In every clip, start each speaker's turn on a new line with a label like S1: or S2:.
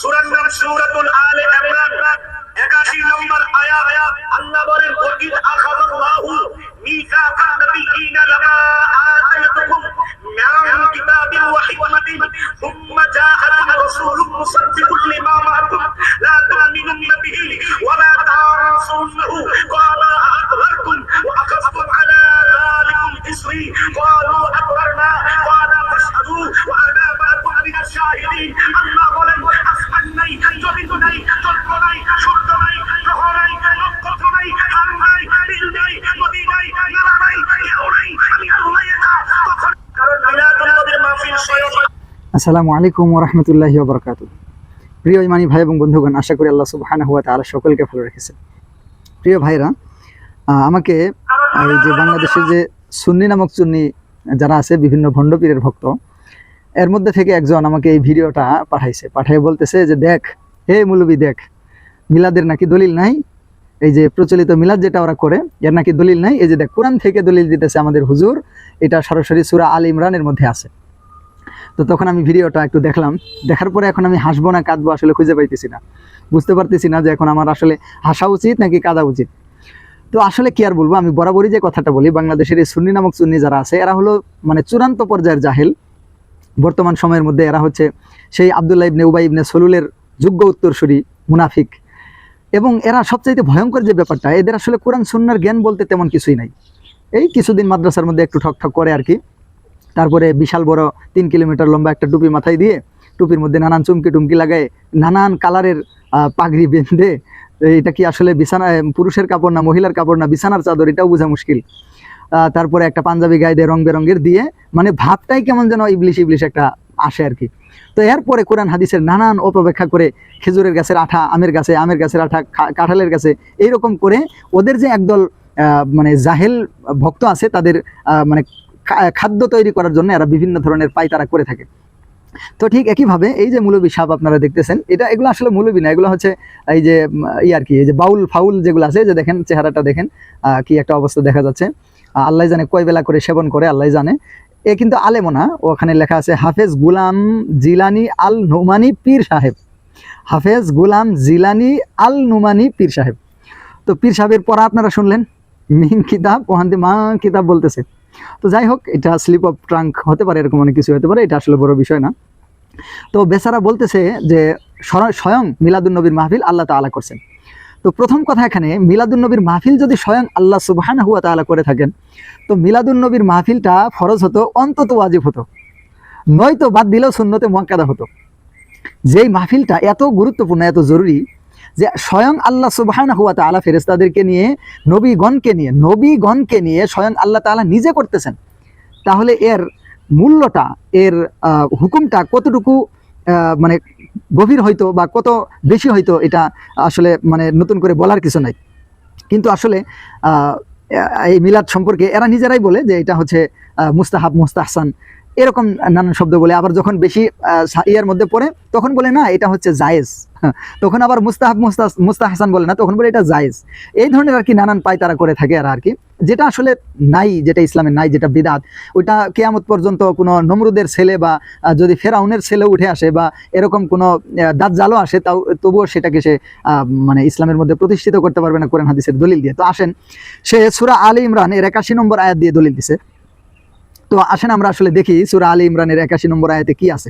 S1: সূরার নাম সূরাতুল আলে ইমরান। 81 নম্বর আয়াত আল্লাহ বলেন ওয়াকিদ আখাযাল্লাহু মিসাকান নাবিয়িনা লামা আতাইতুকুম মিন কিতাবিন ওয়া হিকমাতিন সুম্মা জাআকুম রাসূলুম মুসাদ্দিকুন লিমা মা'akum লা তু'মিনুন বিহি ওয়া লা তানসুরুহু ক্বালা আকবারতুম ওয়া আখাযতুম আলা যালিকুম ইসরি ক্বালু আকবারনা ক্বালা ফাশহাদু ওয়া আনা মা'akum মিনাশ শাহিদিন আল্লাহ নাই জমিন নাই, চন্দ্র নাই, সূর্য নাই, গ্রহ নাই নক্ষত্র নাই নাই নীল নাই, নদী নাই, নালা নাই কেউ নাই, আমি আল্লাহ একা তখন কারণ মাহফিল
S2: আসসালামু আলাইকুম ওরহমতুল্লাহি বরকাত প্রিয় ইমানি ভাই এবং বন্ধুগণ, আশা করি আল্লাহ সুবহানাহু ওয়া তাআলা সকলকে ভালো রেখেছেন। প্রিয় ভাইরা আমাকে এই যে বাংলাদেশের যে সুন্নি নামক চুন্নি যারা আছে, বিভিন্ন ভণ্ডপীরের ভক্ত এর মধ্যে থেকে একজন আমাকে এই ভিডিওটা পাঠাইছে। পাঠিয়ে বলতেছে যে, দেখ, হে মুলবি, দেখ, মিলাদের নাকি দলিল নাই? এই যে প্রচলিত মিলাদ যেটা ওরা করে, এর নাকি দলিল নাই? এই যে দেখ, কোরআন থেকে দলিল দিতেছে আমাদের হুজুর, এটা সরাসরি সূরা আল ইমরানের মধ্যে আছে। তো তখন আমি ভিডিওটা একটু দেখলাম। দেখার পরে এখন আমি হাসবো না, কাঁদবো, আসলে খুঁজে পাইতেছি না। বুঝতে পারতেছি না যে এখন আমার আসলে হাসা উচিত নাকি কাঁদা উচিত। তো আসলে কি আর বলব, আমি বরাবরই যে কথাটা বলি, বাংলাদেশের এই সুন্নি নামক সুন্নি যারা আছে, এরা হলো মানে চূড়ান্ত পর্যায়ের জাহেল। বর্তমান সময়ের মধ্যে এরা হচ্ছে সেই আবদুল্লাহ ইবনে উবাই ইবনে সলুলের যোগ্য উত্তরসূরি মুনাফিক। এবং এরা সবচাইতে ভয়ঙ্কর যে ব্যাপারটা, এদের আসলে কোরআন সুন্নার জ্ঞান বলতে তেমন কিছুই নাই। এই কিছুদিন মাদ্রাসার মধ্যে একটু ঠক ঠক করে আর কি। তারপরে বিশাল বড় তিন কিলোমিটার লম্বা একটা টুপি মাথায় দিয়ে টুপির মধ্যে নানান চুমকি টুমকি লাগায় নানান কালারের পাগড়ি বেঁধে এটা কি আসলে বিছানা, পুরুষের কাপড় না মহিলার কাপড় না বিছানার চাদর, এটাও বোঝা মুশকিল। তারপরে একটা পাঞ্জাবি গায়ে দিয়ে রং বেরঙের দিয়ে মানে ভাবটাই কেমন যেন ইবলিশ ইবলিশ একটা আসে আর কি। তো এরপরে কোরআন হাদিসের নানান অপব্যাখ্যা করে খেজুরের গাছের আঠা, আমের গাছে, আমের গাছের আঠা কাঁঠালের গাছে, এইরকম করে ওদের যে একদল মানে জাহেল ভক্ত আছে, তাদের মানে খাদ্য তৈরি করার জন্য এরা বিভিন্ন ধরনের পায়তারা করে থাকে। তো ঠিক একইভাবে এই যে মৌলবী সাপ আপনারা দেখতেছেন, এটা এগুলো আসলে মৌলবী না, এগুলো হচ্ছে এই যে ই আর কি, এই যে বাউল ফাউল যেগুলো আছে যে দেখেন, চেহারাটা দেখেন কি একটা অবস্থা দেখা যাচ্ছে। আল্লাহ জানে কয় বেলা করে সেবন করে, আল্লাহ জানে। এ কিন্তু আলেমো না, ওখানে লেখা আছে, হাফেজ গুলাম জিলানি আল নোমানি পীর সাহেব। হাফেজ গুলাম জিলানি আল নুমানি পীর সাহেব। তো পীর সাহেবের পড়া আপনারা শুনলেন? মিন কিতাব ওহান্তি মা কিতাব বলতেছে। তো যাই হোক, এটা স্লিপ অফ ট্রাঙ্ক হতে পারে, এরকম অনেক কিছু হতে পারে, এটা আসলে বড় বিষয় না। তো বেচারা বলতেছে যে স্বয়ং স্বয়ং মিলাদুন্নবীর মাহফিল আল্লাহ তাআলা করছেন। তো প্রথম কথা এখানে, মিলাদুন্নবীর মাহফিল যদি স্বয়ং আল্লাহ সুবহানাহু ওয়া তাআলা করে থাকেন, তো মিলাদুন্নবীর মাহফিলটা ফরজ হতো, অন্তত ওয়াজিব হতো। নয়তো বাদ দিলেও সুন্নতে মোয়াক্কাদা হতো। যেই মাহফিলটা এত গুরুত্বপূর্ণ, এত জরুরি, যে স্বয়ং আল্লাহ সুবহানাহু ওয়া তাআলা ফেরেস্তাদেরকে নিয়ে, নবীগণকে নিয়ে নবীগণকে নিয়ে স্বয়ং আল্লাহ তাআলা নিজে করতেছেন, তাহলে এর মূল্যটা, এর হুকুমটা কতটুকু মানে গভীর হয়তো বা কত বেশি হয়তো এটা আসলে মানে নতুন করে বলার কিছু নাই। কিন্তু আসলে এই মিলাদ সম্পর্কে এরা নিজেরাই বলে যে এটা হচ্ছে মুস্তাহাব, মুস্তাহসান এরকম নানান শব্দ বলে। আবার যখন বেশি ইয়ার মধ্যে পড়ে, তখন বলে, না, এটা হচ্ছে জায়েজ। তখন আবার মুস্তাহাব মুস্তা মুস্তাহসান বলে না, তখন বলে, এটা জায়েজ। এই ধরনের আর কি নানান পায় তারা করে থাকে এরা আর কি। যেটা আসলে নাই যেটা ইসলামের নাই যেটা বিদাত ওইটা কেয়ামত পর্যন্ত কোনো নমরুদের ছেলে বা যদি ফেরাউনের ছেলে উঠে আসে বা এরকম কোনো দাঁত জালও আসে তাও তবুও সেটাকে সে মানে ইসলামের মধ্যে প্রতিষ্ঠিত করতে পারবে না কোরআন হাদিসের দলিল দিয়ে। তো আসেন সে সুরা আলী ইমরান এর একাশি নম্বর আয়াত দিয়ে দলিল দিছে। তো আসেন আমরা আসলে দেখি সুরা আলী ইমরানের একাশি নম্বর আয়াতে কি আছে।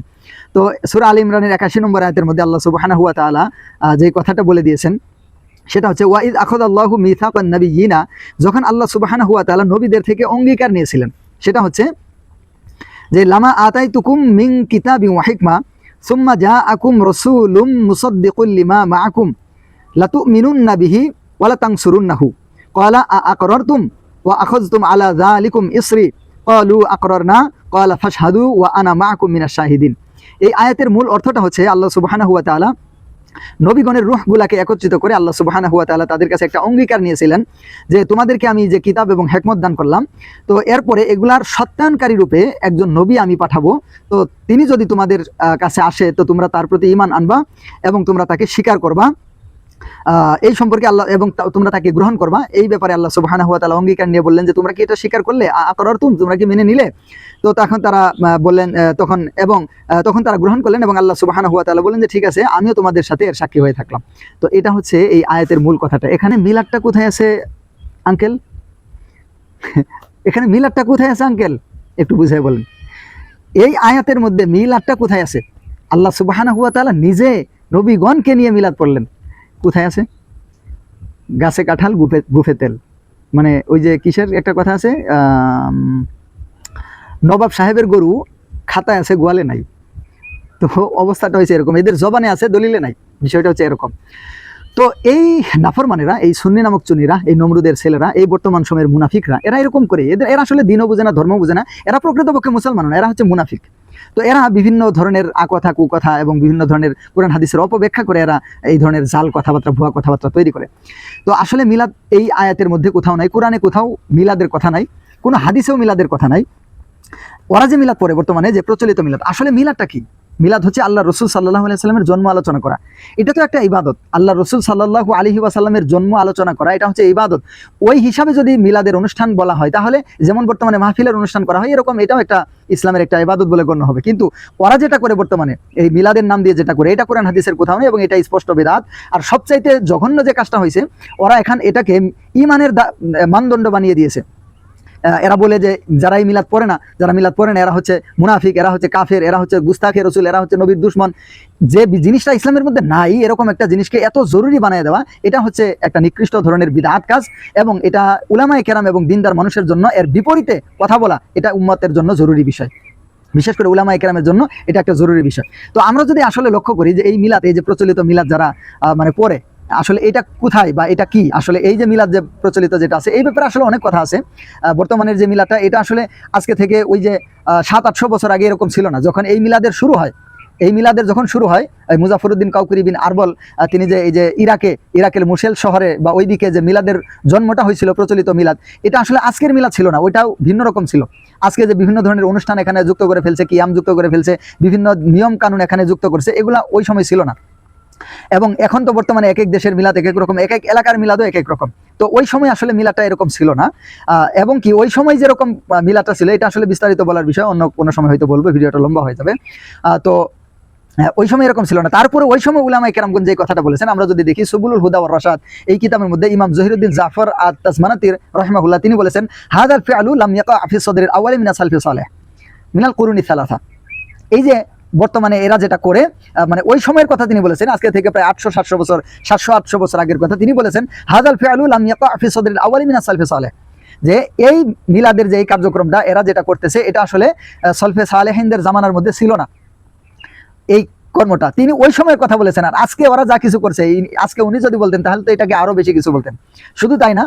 S2: তো সুরা আলী ইমরানের একাশি নম্বর আয়াতের মধ্যে আল্লাহ সুবহানাহু ওয়া তাআলা আহ, যে কথাটা বলে দিয়েছেন সেটা হচ্ছে ওয়াইদ আখদ আল্লাহু মিথাকান নবিয়িনা যখন আল্লাহ সুবহানাহু ওয়া তাআলা নবীদের থেকে অঙ্গীকার নিয়েছিলেন। সেটা হচ্ছে যে, লামা আতাই তুকুম মিং কিতাবি ওয়া হিকমা সুম্মা জা আকুম রসুলুম মুসদ্দিকুল লিমা মাআকুম, লাতুমিনুন্না বিহি ওয়ালা তানসুরুন্নাহু ক্বালা আ আকরারতুম ওয়া আখাযতুম আলা যালিকুম ইসরি ক্বালু আকরারনা ক্বালা ফাশহাদু ওয়া আনা মাআকুম মিনাশ শাহিদিন এই আয়াতের মূল অর্থটা হচ্ছে, আল্লাহ সুবহানাহু হুয়া তাআলা নবীগণের রুহগুলাকে একত্রিত করে আল্লাহ সুবাহানা হুয়া তালা তাদের কাছে একটা অঙ্গীকার নিয়েছিলেন যে তোমাদেরকে আমি যে কিতাব এবং হেকমত দান করলাম, তো এরপরে এগুলার সত্যায়নকারী রূপে একজন নবী আমি পাঠাবো। তো তিনি যদি তোমাদের কাছে আসে, তো তোমরা তার প্রতি ইমান আনবা এবং তোমরা তাকে স্বীকার করবা। এই সম্পর্কে আল্লাহ এবং তোমরা তাকে গ্রহণ করবা। এই ব্যাপারে আল্লাহ সুবহানাহু ওয়া তাআলা অঙ্গীকার নিয়ে বললেন যে, তোমরা কি এটা স্বীকার করলে? আকরার তুম তোমরা কি মেনে নিলে? তো তখন তারা বললেন তখন এবং তখন তারা গ্রহণ করলেন এবং আল্লাহ সুবহানাহু ওয়া তাআলা বললেন যে, ঠিক আছে, আমিও তোমাদের সাথে এর সাক্ষী হয়ে থাকলাম। তো এটা হচ্ছে এই আয়াতের মূল কথাটা। এখানে মিলাদটা কোথায় আছে, আঙ্কেল? এখানে মিলাদটা কোথায় আছে, আঙ্কেল? একটু বুঝাই বলেন। এই আয়াতের মধ্যে মিলাদটা কোথায় আছে? আল্লাহ সুবহানাহু ওয়া তাআলা নিজে নবীগণকে নিয়ে মিলাদ পড়লেন। কোথায় আছে? গাছে কাঁঠাল, গুফে গুফে তেল। মানে ওই যে কিসের একটা কথা আছে? নবাব সাহেবের গরু খাতায় আছে, গোয়ালে নাই। তো অবস্থাটা হয়েছে এরকম। এদের জবানে আছে, দলিলে নাই। বিষয়টা হচ্ছে এরকম। তো এই নাফরমানেরা, এই সুন্নি নামক চুনিরা, এই নমরুদের ছেলেরা, এই বর্তমান সময়ের মুনাফিকরা, এরা এরকম করে, এদের, এরা আসলে দিনও বোঝে না ধর্ম বোঝে না, এরা প্রকৃতপক্ষে মুসলমান না, এরা হচ্ছে মুনাফিক। তো এরা বিভিন্ন ধরনের আকথা, কুকথা এবং বিভিন্ন ধরনের কোরআন হাদিসের অপব্যাখ্যা করে এরা এই ধরনের জাল কথাবার্তা, ভুয়া কথাবার্তা তৈরি করে। তো আসলে মিলাদ এই আয়াতের মধ্যে কোথাও নাই, কোরআনে কোথাও মিলাদের কথা নাই, কোনো হাদিসেও মিলাদের কথা নাই। ওরা যে মিলাদ পড়ে বর্তমানে, যে প্রচলিত মিলাদ, আসলে মিলাদটা কি? মিলাদ হচ্ছে আল্লাহ রসুল সাল্লাহ সাল্লামের জন্ম আলোচনা করা। এটা তো একটা ইবাদত। আল্লাহ রসুল সাল্লাহ আলহি ওয়াসাল্লামের জন্ম আলোচনা করা, এটা হচ্ছে ইবাদত। ওই হিসাবে যদি মিলাদের অনুষ্ঠান বলা হয়, তাহলে যেমন বর্তমানে মাহফিলের অনুষ্ঠান করা হয়, এরকম এটাও একটা ইসলামের একটা ইবাদত বলে গণ্য হবে। কিন্তু ওরা যেটা করে বর্তমানে, এই মিলাদের নাম দিয়ে যেটা করে, এটা কোরআন হাদিসের কোথাও নেই এবং এটা স্পষ্ট বেদাত। আর সবচাইতে জঘন্য যে কাজটা হয়েছে, ওরা এখান এটাকে ইমানের মানদণ্ড বানিয়ে দিয়েছে। এরা বলে যে যারা এই মিলাদ পড়ে না, যারা মিলাদ পড়ে না, এরা হচ্ছে মুনাফিক, এরা হচ্ছে কাফের, এরা হচ্ছে গুস্তাখে রসুল, এরা হচ্ছে নবীর দুশ্মন। যে জিনিসটা ইসলামের মধ্যে নাই, এরকম একটা জিনিসকে এত জরুরি বানিয়ে দেওয়া, এটা হচ্ছে একটা নিকৃষ্ট ধরনের বিধাত কাজ এবং এটা উলামায়ে কেরাম এবং দিনদার মানুষের জন্য এর বিপরীতে কথা বলা, এটা উম্মতের জন্য জরুরি বিষয়। বিশেষ করে উলামা একরামের জন্য এটা একটা জরুরি বিষয়। তো আমরা যদি আসলে লক্ষ্য করি যে এই মিলাদ, এই যে প্রচলিত মিলাদ যারা মানে পড়ে আসলে এটা কোথায় বা এটা কি? আসলে এই যে মিলাদ যে প্রচলিত যেটা আছে, এই ব্যাপারে আসলে অনেক কথা আছে। বর্তমানের যে মিলাদটা, এটা আসলে আজকে থেকে ওই যে সাত আটশো বছর আগে এরকম ছিল না। যখন এই মিলাদের শুরু হয়, এই মিলাদের যখন শুরু হয়, এই মুজাফরউদ্দিন কাউকুরি বিন আরবল তিনি যে এই যে ইরাকে, ইরাকের মুসেল শহরে বা ওইদিকে যে মিলাদের জন্মটা হয়েছিল, প্রচলিত মিলাদ, এটা আসলে আজকের মিলাদ ছিল না, ওইটাও ভিন্ন রকম ছিল। আজকে যে বিভিন্ন ধরনের অনুষ্ঠান এখানে যুক্ত করে ফেলছে, কিয়াম যুক্ত করে ফেলছে, বিভিন্ন নিয়ম কানুন এখানে যুক্ত করছে, এগুলা ওই সময় ছিল না। এবং এখন তো বর্তমানে এক এক দেশের মিলাদ এক এক রকম এক এক এলাকার মিলাদও এক এক রকম। তো ওই সময় আসলে মিলাদটা এরকম ছিল না। এবং কি ওই সময় যেরকম আহ, মিলাদটা ছিল এটা আসলে বিস্তারিত বলার বিষয় অন্য কোনো সময় হয়তো বলব ভিডিওটা লম্বা হয়ে যাবে। তো হ্যাঁ, ওই সময় এরকম ছিল না। তারপরে ওই সময় উলামাই কেরামগঞ্জ যে কথাটা বলেছেন আমরা যদি দেখি সুবুলুল হুদা রসাদ এই কিতাবের মধ্যে ইমাম জহিরুদ্দিন জাফর আত তাসমানাতির রহমাহুল্লাহ তিনি বলেছেন হাদার ফিআলু লাম ইয়াকা ফি সদরিল আউয়ালি মিনাস সালফি সালেহ মিনাল কুরুনি সালাসা। এই যে বর্তমানে এরা যেটা করে মানে ওই সময়ের কথা তিনি বলেছেন, আজকে থেকে প্রায় আটশো, সাতশো বছর, সাতশো, আটশো বছর আগের কথা তিনি বলেছেন হাজাল ফিআলু লাম ইয়াকা ফি সদরিল আউয়ালি মিনাস যে এই মিলাদের যে এই কার্যক্রমটা এরা যেটা করতেছে, এটা আসলে সলফে সালেহিনদের জামানার মধ্যে ছিল না। এই কর্মটা, তিনি ওই সময়ের কথা বলেছেন, আর আজকে ওরা যা কিছু করছে আজকে উনি যদি বলতেন, তাহলে তো এটাকে আরও বেশি কিছু বলতেন। শুধু তাই না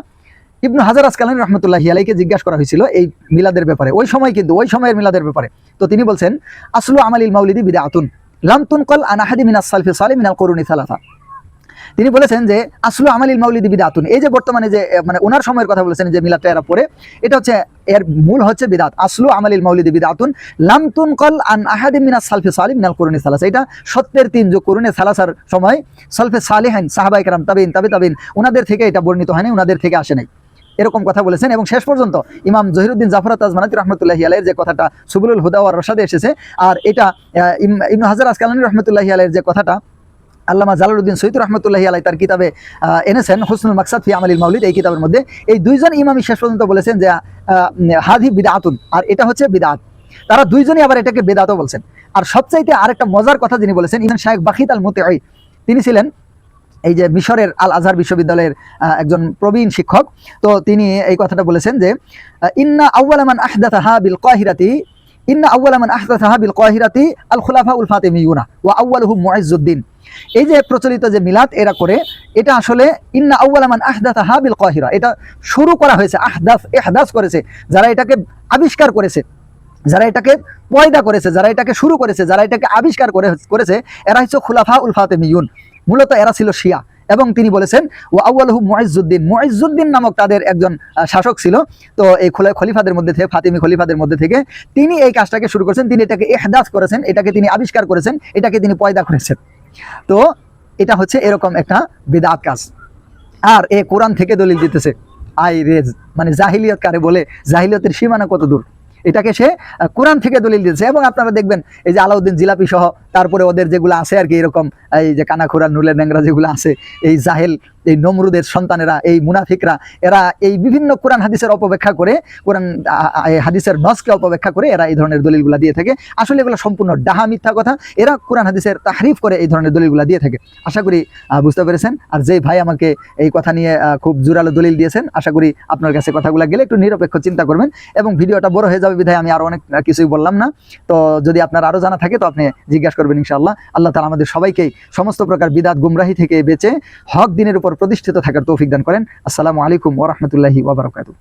S2: ইবনু হাজার আসকালানি রহমতুল্লাহ আলাইকে জিজ্ঞাসা করা হয়েছিল এই মিলাদের ব্যাপারে। ওই সময় কিন্তু, ওই সময়ের মিলাদের ব্যাপারে। তো তিনি বলছেন, আসলু আমালিল মাউলিদি বিদাআতুন লাম তুনকাল আন আহাদি মিনাস সালফি সালিহ মিনাল করুনি সালাসা। তিনি বলেছেন যে, আসলু আমালিল মাউলিদি বিদাতুন, এই যে বর্তমানে যে মানে ওনার সময়ের কথা বলেছেন যে মিলাদটা এরা পড়ে এটা হচ্ছে, এর মূল হচ্ছে বিদাত। আসলু আমালিল মাউলিদি বিদাতুন, লাম তুনকাল আন আহাদি মিনাস সালফি সালিহ মিনাল করুনি সালাসা। এটা সত্যের তিন যুগ, করুনে সালাসার সময় সালফে সালিহাইন সাহাবাই কারাম, তাবিন তাবি তাবিন ওনাদের থেকে এটা বর্ণিত হয়নি ওনাদের থেকে আসে নাই। এরকম কথা বলেছেন। এবং শেষ পর্যন্ত ইমাম জহিরুদ্দিন জাফরাত আজমানাতি রহমতুল্লাহি আলাইয়ের যে কথাটা সুবুলুল হুদা ওয়ার রসাদে এসেছে, আর এটা ইম- হাজার আসকালানি রহমতুল্লাহি আলাইয়ের যে কথাটা, আল্লামা জালালউদ্দিন সৈয়দ রহমতুল্লাহি আলাই তার কিতাবে এনেছেন, হুসনুল মাকসাদ ফি আমালিল মাউলিদ, এই কিতাবের মধ্যে। এই দুইজন ইমামই শেষ পর্যন্ত বলেছেন যে হাদি বিদাতুন আর এটা হচ্ছে বিদাত তারা দুইজনই আবার এটাকে বেদাতও বলছেন। আর সবচাইতে আরেকটা মজার কথা যিনি বলেছেন ইমান শাহেক বাখিত আল মুতে তিনি ছিলেন এই যে মিশরের আল আজহার বিশ্ববিদ্যালয়ের একজন প্রবীণ শিক্ষক, তো তিনি এই কথাটা বলেছেন যে ইন্না আউ্বালামান আহদাতাহা বিল কাহিরাতি, ইন্না আউ্বালামান আহদাতাহা বিল কাহিরাতি আল খুলাফা উল ফাতিমিয়ুনা ওয়া আউ্বালুহুম মুইজ্জুদ্দিন। এই যে প্রচলিত যে মিলাদ এরা করে, এটা আসলে ইন্না আউ্বালামান আহদাতাহা বিল কাহিরা, এটা শুরু করা হয়েছে, আহদাস, এহদাস করেছে, যারা এটাকে আবিষ্কার করেছে, যারা এটাকে পয়দা করেছে, যারা এটাকে শুরু করেছে, যারা এটাকে আবিষ্কার করে, করেছে, এরা হচ্ছে খুলাফা উল ফাতেমিয়ুন মূলত এরা ছিল শিয়া। এবং তিনি বলেছেন ও আউ্বালহু মুইজুদ্দিন মুইজুদ্দিন নামক তাদের একজন শাসক ছিল। তো এই খোলা, খলিফাদের মধ্যে থেকে, ফাতিমি খলিফাদের মধ্যে থেকে তিনি এই কাজটাকে শুরু করেছেন। তিনি এটাকে এহদাস করেছেন, এটাকে তিনি আবিষ্কার করেছেন, এটাকে তিনি পয়দা করেছেন। তো এটা হচ্ছে এরকম একটা বিদাত কাজ। আর এ কোরআন থেকে দলিল দিতেছে, আই রেজ মানে জাহিলিয়ত কারে বলে? জাহিলিয়তের সীমানা কত দূর? এটাকে সে কোরআন থেকে দলিল দিয়েছে এবং আপনারা দেখবেন, এই যে আলাউদ্দিন জিলাপি সহ তারপরে ওদের যেগুলো আছে আর কি, এরকম, এই যে কানাখোরা নুলের ন্যাংরা যেগুলো আছে, এই জাহেল, এই নমরুদের সন্তানেরা, এই মুনাফিকরা, এরা এই বিভিন্ন কোরআন হাদিসের অপব্যাখ্যা করে, কোরআন হাদিসের নসকে অপব্যাখ্যা করে এরা এই ধরনের দলিলগুলো দিয়ে থাকে। আসলে এগুলো সম্পূর্ণ ডাহা মিথ্যা কথা। এরা কোরআন হাদিসের তাহরিফ করে এই ধরনের দলিলগুলো দিয়ে থাকে। আশা করি বুঝতে পেরেছেন। আর যে ভাই আমাকে এই কথা নিয়ে খুব জোরালো দলিল দিয়েছেন, আশা করি আপনার কাছে কথাগুলো গেলে একটু নিরপেক্ষ চিন্তা করবেন এবং ভিডিওটা বড় হয়ে যাবে বিধায় আমি আরও অনেক কিছুই বললাম না। তো যদি আপনার আরও জানা থাকে, তো আপনি জিজ্ঞাসা করবেন ইনশাআল্লাহ। আল্লাহ তালা আমাদের সবাইকে সমস্ত প্রকার বিদাত, গুমরাহি থেকে বেঁচে হক দিনের উপর প্রতিষ্ঠিত থাকার তৌফিক দান করেন। আসসালামু আলাইকুম ওরহমতুল্লাহি ওবরাকাতু